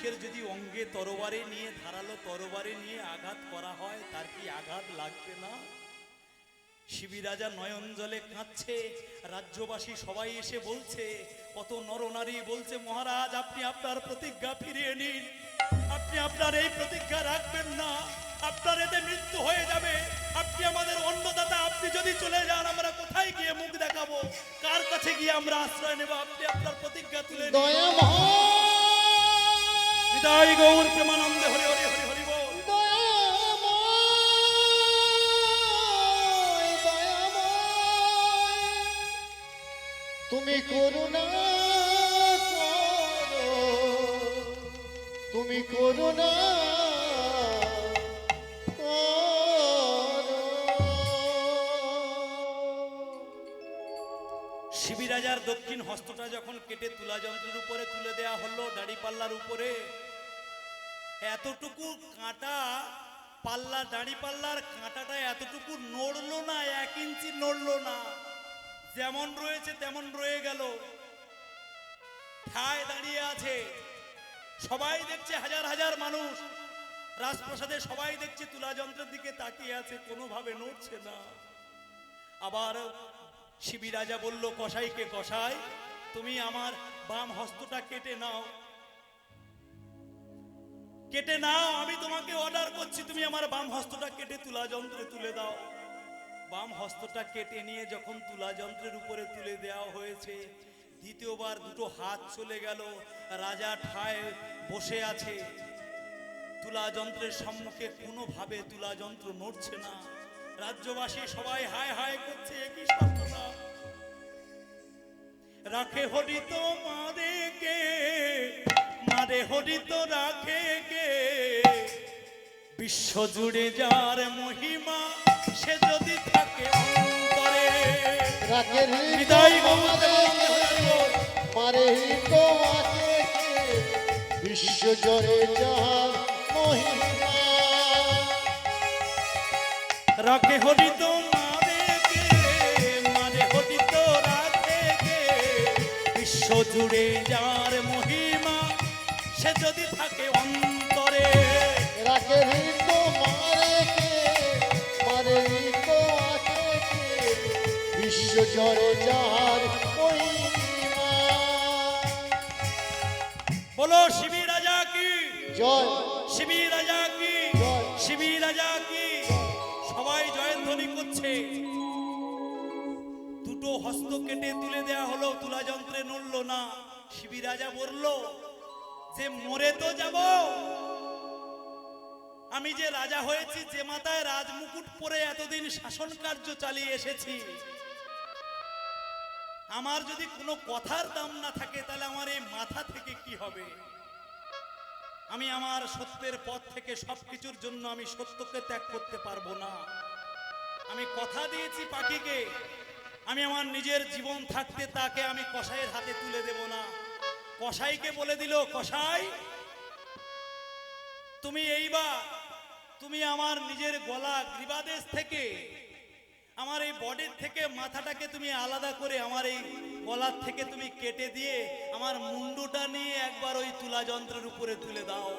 মানুষের যদি অঙ্গে তরবারে নিয়ে, ধারালো তরবারে নিয়ে আঘাত করা হয়, তার কি আঘাত লাগবে না? শিবির রাজা নয়ন জলে কাঁদছে, রাজ্যবাসী সবাই এসে বলছে, কত নরনারী বলছে, মহারাজ, আপনি আপনার প্রতিজ্ঞা ফিরিয়ে নিন। আপনি আপনার এই প্রতিজ্ঞা রাখবেন না। আপনার এতে মৃত্যু হয়ে যাবে। আপনি আমাদের অন্নদাতা, আপনি যদি চলে যান, আমরা কোথায় গিয়ে মুখ দেখাবো? কার কাছে গিয়ে আমরা আশ্রয় নেব? আপনি আপনার প্রতিজ্ঞা তুলে। দয়া বিদায় গৌর প্রেমানন্দে হরি হরি হরি হরি তুমি করুণা করো তুমি করুণা শিবিরাজার দক্ষিণ হস্তটা যখন কেটে তুলা যন্ত্রের উপরে তুলে দেয়া হলো দাড়ি পাল্লার উপরে এতটুকু কাঁটা পাল্লা, দাড়ি পাল্লার কাঁটাটা এতটুকু নড়লো না, এক ইঞ্চি নড়লো না। যেমন রয়েছে তেমন রয়ে গেল। ঠায় দাঁড়িয়ে আছে। সবাই দেখছে হাজার হাজার মানুষ। রাজপ্রাসাদে সবাই দেখছে তুলা যন্ত্রের দিকে তাকিয়ে আছে, কোনোভাবে নড়ছে না। আবার শিবি রাজা বলল, কসাইকে কসাই, তুমি আমার বাম হস্তটা কেটে নাও। কেটে নাও, আমি তোমাকে অর্ডার করছি, তুমি আমার বাম হস্তটা কেটে তুলা যন্ত্রে তুলে দাও। বাম হস্তটা কেটে নিয়ে যখন তুলা যন্ত্রের উপরে তুলে দেওয়া হয়েছে, দ্বিতীয়বার দুটো হাত চলে গেল, রাজা ঠায় বসে আছে। তুলা যন্ত্রের সম্মুখে কোনোভাবে তুলা যন্ত্র নড়ছে না। রাজ্যবাসী সবাই হায় হায় করছে, একই রাখে হরিত মারে কে মারে হরিত রাখে বিশ্ব জুড়ে যার মহিমা সে যদি থাকে অন্তরে হৃদয় মারে তোমাকে বিশ্ব জরে যার মহিমা। রাখে হরিত মারে কে মানে হরিত রাখে বিশ্ব জুড়ে যার মহিমা সে যদি থাকে অন্তরে বলো শিবি রাজা কি? জয় শিবি রাজা কি? শিবি রাজা কি? সবাই জয়ধ্বনি করছে। দুটো হস্ত কেটে তুলে দেয়া হলো, তুলা যন্ত্রে নড়ল না। শিবি রাজা বলল, যে মরে তো যাব আমি যে রাজা হয়েছি, যে মাথায় রাজমুকুট পরে এতদিন শাসন কার্য চালিয়ে এসেছি। আমার যদি কোনো কথার দাম না থাকে, তাহলে আমার এই মাথা থেকে কি হবে? আমি আমার সত্যের পথ থেকে সবকিছুর জন্য আমি সত্যকে ত্যাগ করতে পারব না। আমি কথা দিয়েছি পাখিকে, আমি আমার নিজের জীবন থাকতে তাকে আমি কসাইয়ের হাতে তুলে দেব না। কসাইকে বলে দিল, কসাই তুমি এইবার, তুমি আমার নিজের গলা গ্রীবাদেশ থেকে, আমার এই বডির থেকে মাথাটাকে তুমি আলাদা করে আমার এই গলার থেকে তুমি কেটে দিয়ে আমার মুন্ডুটা নিয়ে একবার ওই তুলা যন্ত্রের উপরে তুলে দাও।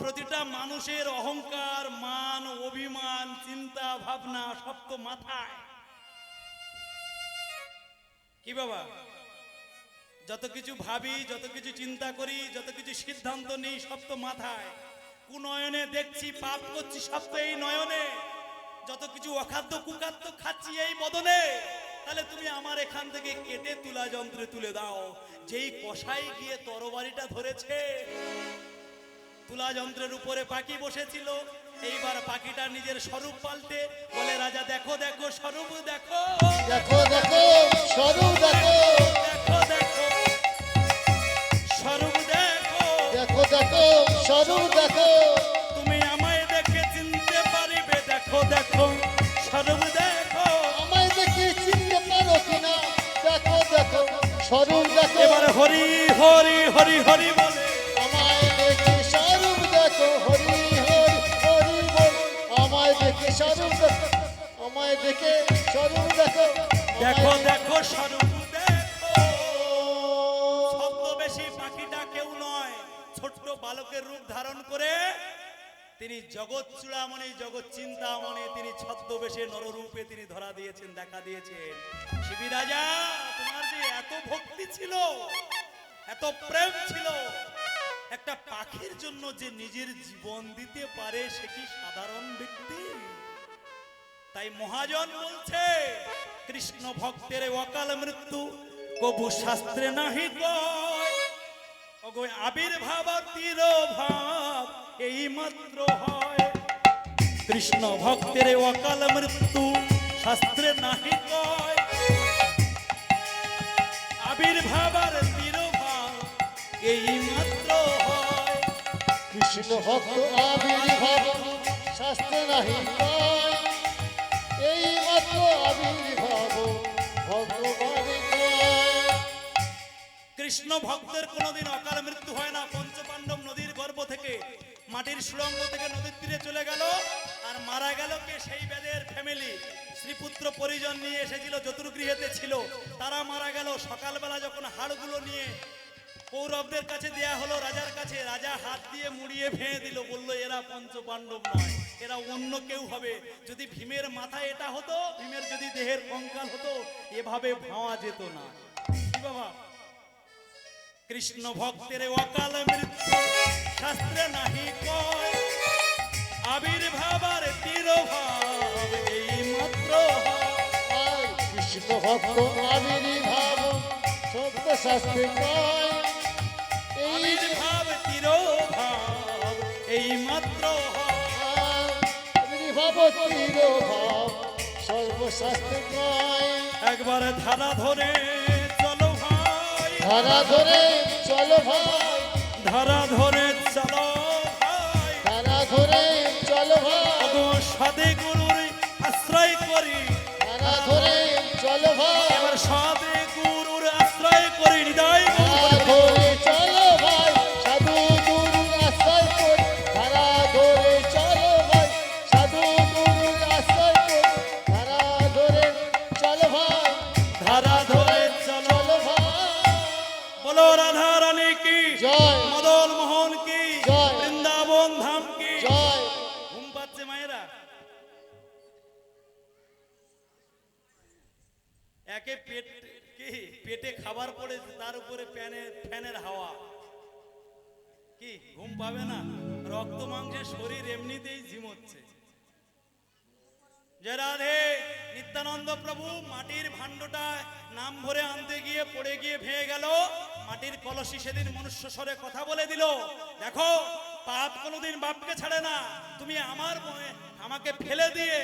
প্রতিটা মানুষের অহংকার, মান, অভিমান, চিন্তা, ভাবনা সব তো মাথায়। কি বাবা? যত কিছু ভাবি, যত কিছু চিন্তা করি, যত কিছু সিদ্ধান্ত নিই, সব তো মাথায়। কুনয়নে দেখছি, পাপ করছি, সব তো এই নয়নে। যত কিছু অখাদ্য কুখাদ্য খাচ্ছি এই বদলে তাহলে তুমি আমার এখান থেকে কেটে তুলা যন্ত্রে তুলে দাও। যেই কষাই গিয়ে তরবারিটা ধরেছে, তুলা যন্ত্রের উপরে পাখি বসেছিল। এইবার পাখিটা নিজের স্বরূপ পাল্টে বলে, রাজা, দেখো দেখো, স্বরূপ, দেখো। দেখো দেখো, স্বরূপ, দেখো। দেখো দেখো স্বরূপ দেখো। তুমি আমায় দেখে চিনতে পারিবে দেখো দেখো স্বরূপ দেখো। আমায় দেখে চিনতে পারো কিনা দেখো দেখো স্বরূপ দেখো। এবার হরি হরি হরি হরি বলে। আমায় দেখে স্বরূপ দেখো হরি হরি হরি বল। আমায় দেখে স্বরূপ দেখো আমায় দেখে স্বরূপ দেখো। দেখো দেখো স্বরূপ বালকের রূপ ধারণ করে তিনি জগৎ চূড়ামণি, জগৎ চিন্তামণি, তিনি ছদ্মবেশে নররূপে তিনি ধরা দিয়েছেন, দেখা দিয়েছেন। শিবি রাজা তোমার যে এত ভক্তি ছিল, এত প্রেম ছিল, একটা পাখির জন্য যে নিজের জীবন দিতে পারে সে কি সাধারণ ব্যক্তি? তাই মহাজন বলছে, কৃষ্ণ ভক্তের অকাল মৃত্যু, কবু শাস্ত্রে নাহি অগো আবির্ভাব তীর ভাব এই মাত্র হয়। কৃষ্ণ ভক্তের অকাল মৃত্যু, শাস্ত্রে নাহি কয়। আবির্ভাবার তীর ভাব এই মাত্র হয়। কৃষ্ণ ভক্ত আবির্ভাব, শাস্ত্রে নাহি কয়। এই মাত্র কৃষ্ণ ভক্তের কোনোদিন অকাল মৃত্যু হয় না। পঞ্চপাণ্ডব নদীর গর্ভ থেকে, মাটির সুড়ঙ্গ থেকে নদীর তীরে চলে গেল আর মারা গেল কে? সেই বেদের ফ্যামিলি শ্রীপুত্র পরিজন নিয়ে এসেছিল, চতুর্গৃহেতে ছিল। তারা মারা গেল। সকালবেলা যখন হাড়গুলো নিয়ে কৌরবদের কাছে দেয়া হলো রাজার কাছে, রাজা হাত দিয়ে মুড়িয়ে ভেঙে দিল। বলল, এরা পঞ্চপাণ্ডব নয়, এরা অন্য কেউ হবে। যদি ভীমের মাথায় এটা হতো, ভীমের যদি দেহের কঙ্কাল হতো, এভাবে ভাঙা যেত না। বাবা? কৃষ্ণ ভক্তের অকাল মৃত্যু শাস্ত্রে নাহি কয় আবির্ভাবার তিরভাব এই মাত্র কৃষ্ণ ভক্ত আবির্ভাব সত্য শাস্ত্রে কয় আবির্ভাব তিরভাব এই মাত্র। আবির্ভাব তিরোভাব সর্বশাস্ত্রে কয় একবার ধারা ধরে ধারা ধরে চলো ভাই। ধারা ধরে রাধা রানী কি? জয়। মদন মোহন কি? জয়। বৃন্দাবন ধাম কি? জয়। ঘুম পাচ্ছে মায়েরা। একে পেট কি? পেটে খাবার পড়েছে তার উপরে ফ্যানের ফ্যানের হাওয়া। কি? ঘুম পাবে না? রক্ত মাংসের শরীর এমনিতেই ঝিমোচ্ছে। জয় রাধে। নিত্যানন্দ প্রভু মাটির ভাণ্ডটা নাম ভরে আনতে গিয়ে পড়ে গিয়ে ভেঙে গেল। মাটির কলসি সেদিন মনুষ্য স্বরে কথা বলে দিল। দেখো, পাপ কোনোদিন বাপকে ছাড়ে না। তুমি আমার মনে আমাকে ফেলে দিয়ে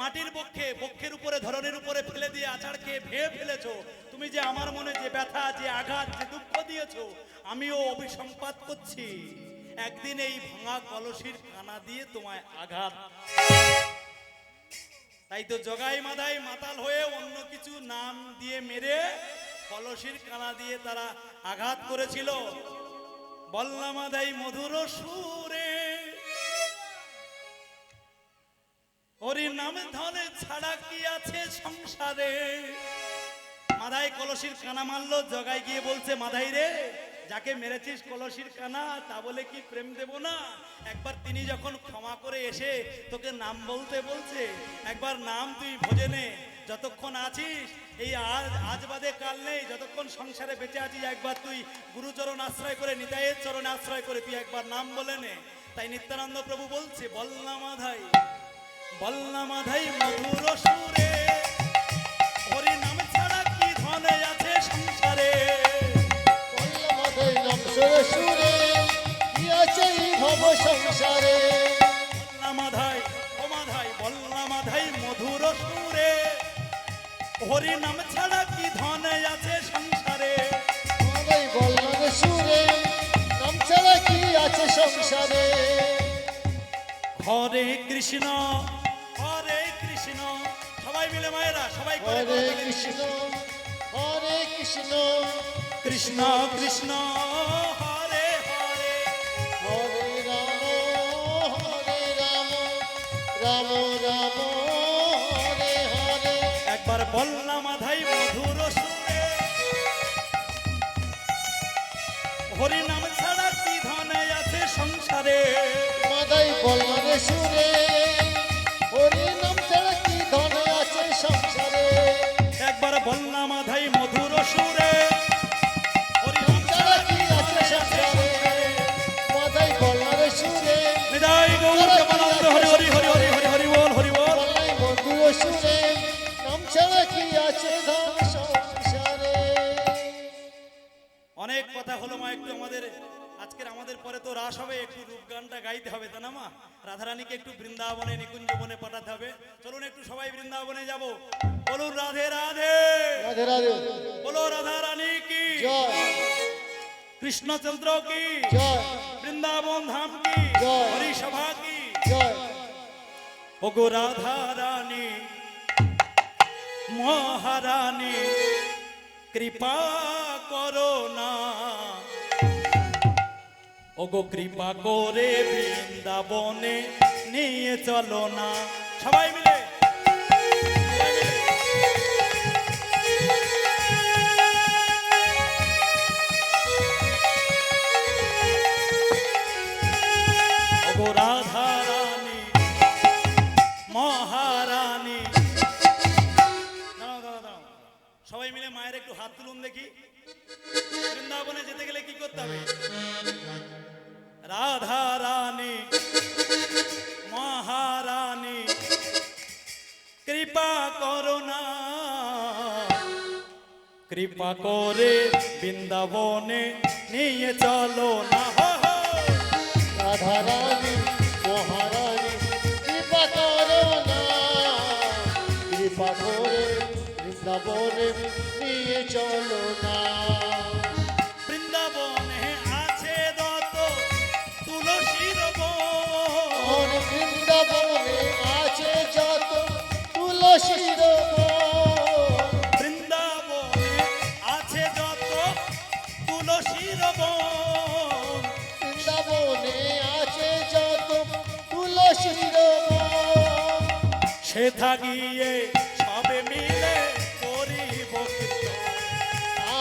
মাটির পক্ষে বক্ষের উপরে, ধরনের উপরে ফেলে দিয়ে আছাড় খেয়ে ভেঙে ফেলেছো। তুমি যে আমার মনে যে ব্যথা, যে আঘাত, যে দুঃখ দিয়েছ, আমিও অভিসম্পাত করছি। একদিন এই ভাঙা কলসির কানা দিয়ে তোমায় আঘাত। তাই তো জগাই মাদাই মাতাল হয়ে অন্য কিছু নাম দিয়ে মেরে কলসির কানা দিয়ে তারা আঘাত করেছিল। বল্লা মাদাই মধুর সুরে। হরি নাম ধনে ছাড়া কি আছে সংসারে? মাদাই কলসির কানা মারলো, জগায় গিয়ে বলছে, মাদাই রে, যাকে মেরেছিস কলসির কানা, তা বলে কি প্রেম দেব না? একবার তিনি যখন ক্ষমা করে এসে তোকে নাম বলতে বলছে, একবার নাম তুই ভোজে নে যতক্ষণ আছিস এই আজ আজ বাদে কাল নেই যতক্ষণ সংসারে বেঁচে আছিস একবার তুই গুরুচরণ আশ্রয় করে নিতাইয়ের চরণে আশ্রয় করে তুই একবার নাম বলে নে। তাই নিত্যানন্দ প্রভু বলছে বলনা মাধাই বলনা মাধাই মধুর সুরে। হরি নাম ছাড়া কি ধনে আছে সংসারে? বল্লমদয় নাম সুরে সুরে কি আছে এই ভব সংসারে? বলনা মাধাই ও মাধাই বলনা মাধাই মধুর সুরে। হরি নাম ছাড়া কি ধনে আছে সংসারে? আমাদের সুরে নাম ছাড়া কি আছে সংসারে? হরে কৃষ্ণ হরে কৃষ্ণ। সবাই মিলে মায়েরা সবাই হরে কৃষ্ণ হরে কৃষ্ণ। কৃষ্ণ কৃষ্ণ হরে হরে। হরে রাম হরে রাম রাম রাম। একবার বললাম আধাই মধুর সুরে। হরি নাম ছাড়া কি ধনে আছে সংসারে? মাধাই বললাম সুরে। কথা হলো মা একটু আমাদের আজকের আমাদের পরে তো রাস হবে একটু রূপগানটা গাইতে হবে তা না মা? রাধারানীকে একটু বৃন্দাবনে নিকুঞ্জ বনে পাঠাতে হবে। চলুন একটু সবাই বৃন্দাবনে যাব। বলুন রাধে রাধে। রাধে রাধে। বলো রাধা রানী কি কৃষ্ণচন্দ্র কি? বৃন্দাবন ধাম কি? জয়। হরি সভা কি ওগো রাধা রানী মহারানী কৃপা করো না। ওগো কৃপা করে বৃন্দাবনে নিয়ে চলো না। সবাই মিলে। রাধা রানী মহারানী। সবাই মিলে মায়ের একটু হাত তুলুন দেখি। কৃপা করে বৃন্দাবনে নিয়ে চলো না হো হো। রাধা রানী মহারানী কৃপা করো না কৃপা করে বৃন্দাবনে নিয়ে চলো না বৃন্দাবনে আছে দত তুলসীর বন। বৃন্দাবনে আছে যত তুলসীর বন। সেথা গিয়ে সবে মিলে করিব।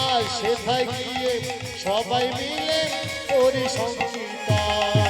আর সেথায় গিয়ে সবাই মিলে করি সংকীর্তন